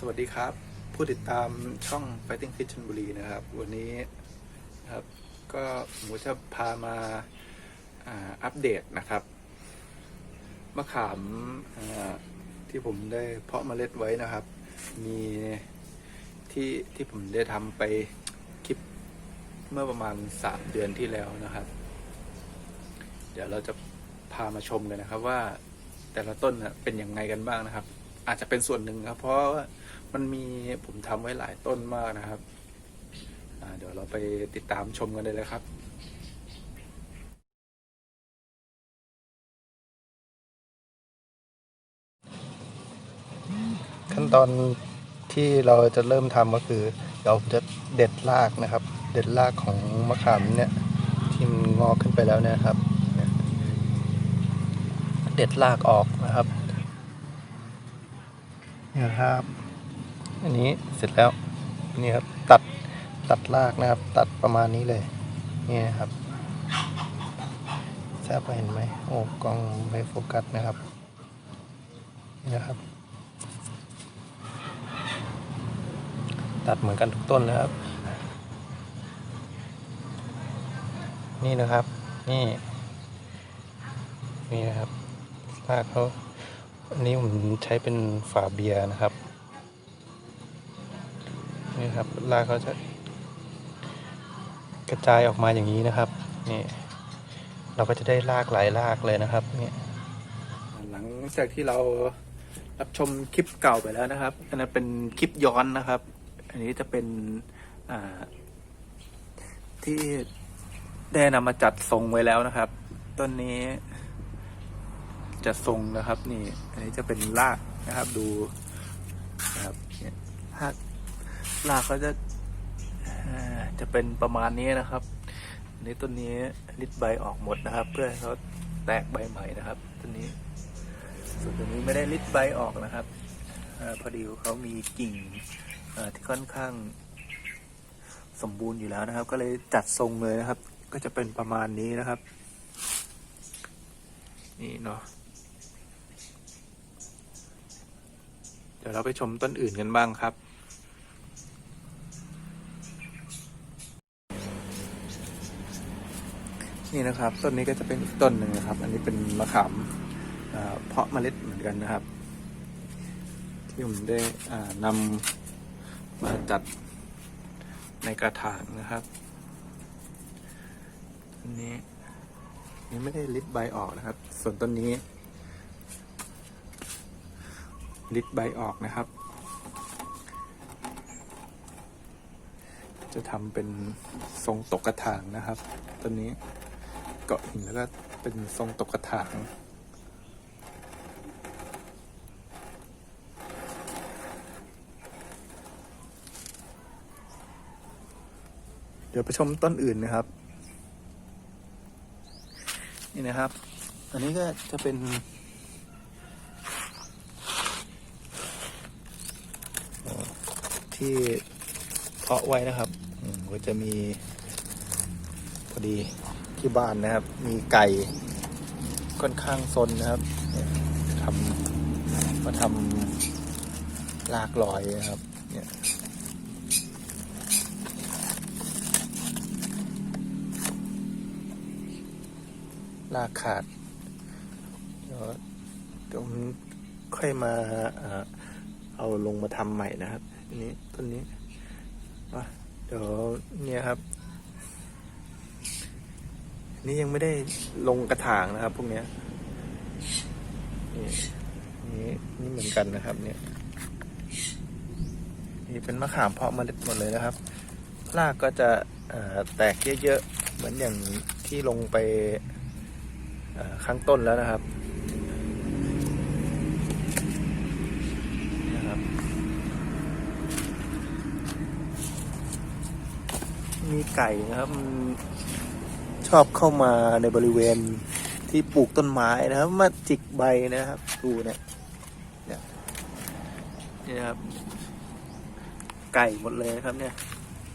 สวัสดีครับ ผู้ติดตามช่อง Fighting Fit ชลบุรีนะครับ วันนี้ครับก็ผมจะพามาอัปเดตนะครับมะขามที่ผมได้เพาะเมล็ดไว้นะครับ มีที่ที่ผมได้ทำไปคลิปเมื่อประมาณสามเดือนที่แล้วนะครับ เดี๋ยวเราจะพามาชมกันนะครับว่าแต่ละต้นเป็นยังไงกันบ้างนะครับ อาจจะเป็นส่วนหนึ่งครับ เพราะ มันมีผมทำไว้หลายต้นมากนะครับอ่าเดี๋ยวเราไปติดตามชมกันเลยเลยครับขั้นตอนที่เราจะเริ่มทำก็คือเราจะเด็ดรากนะครับ เด็ดรากของมะขามเนี่ยที่มันงอกขึ้นไปแล้วเนี่ยครับเนี่ยเด็ดรากออกนะครับเนี่ยครับ อันนี้เสร็จแล้วนี่ครับตัดตัดรากนะครับ ตัดประมาณนี้เลยนี่นะครับทราบว่เห็นไหมโอ้กล้องไม่โฟกัสนะครับนี่นะครับ ตัดเหมือนกันทุกต้นเลยครับ นี่นะครับนี่นี่นะครับรากเขาอันนี้ผมใช้เป็นฝาเบียร์นะครับ นี่ครับรากเขาจะกระจายออกมาอย่างนี้นะครับนี่เราก็จะได้รากหลายรากเลยนะครับนี่หลังจากที่เรารับชมคลิปเก่าไปแล้วนะครับอันนั้นเป็นคลิปย้อนนะครับ อันนี้จะเป็นที่ได้นำมาจัดทรงไว้แล้วนะครับ ต้นนี้จะทรงนะครับ นี่ อันนี้จะเป็นรากนะครับ ดูนะครับราก รากเขาจะจะเป็นประมาณนี้นะครับนี้ต้นนี้ริดใบออกหมดนะครับ เพื่อให้เขาแตกใบใหม่นะครับต้นนี้ ส่วนตัวนี้ไม่ได้ริดใบออกนะครับอพอดีเขามีกิ่งที่ค่อนข้างสมบูรณ์อยู่แล้วนะครับ ก็เลยจัดทรงเลยนะครับ ก็จะเป็นประมาณนี้นะครับ นี่เนาะเดี๋ยวเราไปชมต้นอื่นกันบ้างครับ นี่นะครับ ต้นนี้ก็จะเป็นต้นหนึ่งนะครับ อันนี้เป็นมะขามเพาะเมล็ดเหมือนกันนะครับ ที่ผมได้อ่านำมาจัดในกระถางนะครับต้นนี้นี่ไม่ได้ลิดใบออกนะครับ ส่วนต้นนี้ ลิดใบออกนะครับ จะทำเป็นทรงตกกระถางนะครับต้นนี้ เกาะหินแล้วก็เป็นทรงตกกระถางเดี๋ยวไปชมต้นอื่นนะครับ นี่นะครับ อันนี้ก็จะเป็น ที่เพาะไว้นะครับอืมก็จะมีพอดี ที่บ้านนะครับ มีไก่ค่อนข้างซนนะครับทำมาทำลากลอยนะครับ เนี่ยลากขาดเดี๋ยวเดี๋ยวผมค่อยมาเอาลงมาทำใหม่นะครับอันนี้ต้นนี้เดี๋ยวเนี่ยครับ นี่ยังไม่ได้ลงกระถางนะครับ พวกเนี้ยนี่นี่นี่เหมือนกันนะครับเนี่ยนี่เป็นมะขามเพาะเมล็ดหมดเลยนะครับรากก็จะแตกเยอะๆเหมือนอย่างที่ลงไปข้างต้นแล้วนะครับนะครับ มีไก่นะครับ อบเข้ามาในบริเวณที่ปลูกต้นไม้นะครับ มาจิกใบนะครับ ดูเนี่ยเนี่ยนี่นะครับ ไก่หมดเลยครับเนี่ย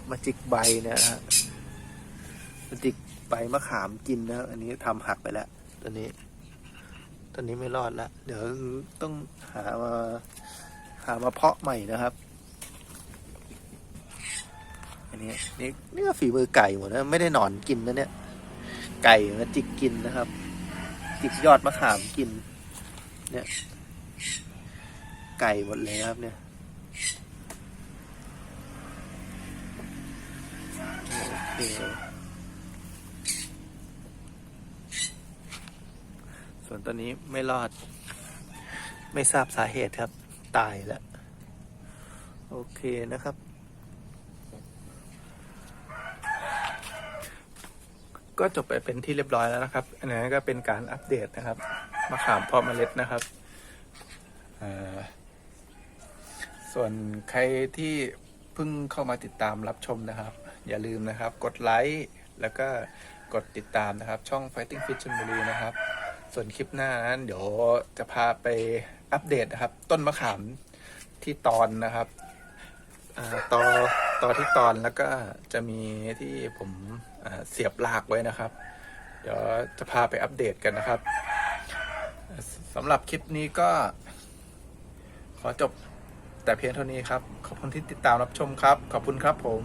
มาจิกใบนะฮะมาจิกใบมะขามกินนะครับอันนี้ทำหักไปแล้วตัวนี้ตัวนี้ไม่รอดละเดี๋ยวต้องหามาหาหามาเพาะใหม่นะครับอันนี้นี่นี่ก็ฝีมือไก่หมดนะไม่ได้หนอนกินนะเนี่ย ไก่มาจิกกินนะครับ จิกยอดมะขามกิน เนี่ย ไก่หมดเลยครับเนี่ยโอเคส่วนตัวนี้ไม่รอด ไม่ทราบสาเหตุครับ ตายแล้ว โอเคนะครับ ก็จบไปเป็นที่เรียบร้อยแล้วนะครับ อันนี้ก็เป็นการอัปเดตนะครับมะขามเพาะเมล็ดนะครับส่วนใครที่เพิ่งเข้ามาติดตามรับชมนะครับ อย่าลืมนะครับ กดไลค์แล้วก็กดติดตามนะครับ ช่อง Fighting Fit ชลบุรีนะครับ ส่วนคลิปหน้านั้นเดี๋ยวจะพาไปอัปเดตนะครับ ต้นมะขามที่ตอนนะครับอาตอต่อที่ตอนแล้วก็จะมีที่ผม เสียบลากไว้นะครับ เดี๋ยวจะพาไปอัปเดตกันนะครับสำหรับคลิปนี้ก็ ขอจบแต่เพียงเท่านี้ครับ ขอบคุณที่ติดตามรับชมครับ ขอบคุณครับผม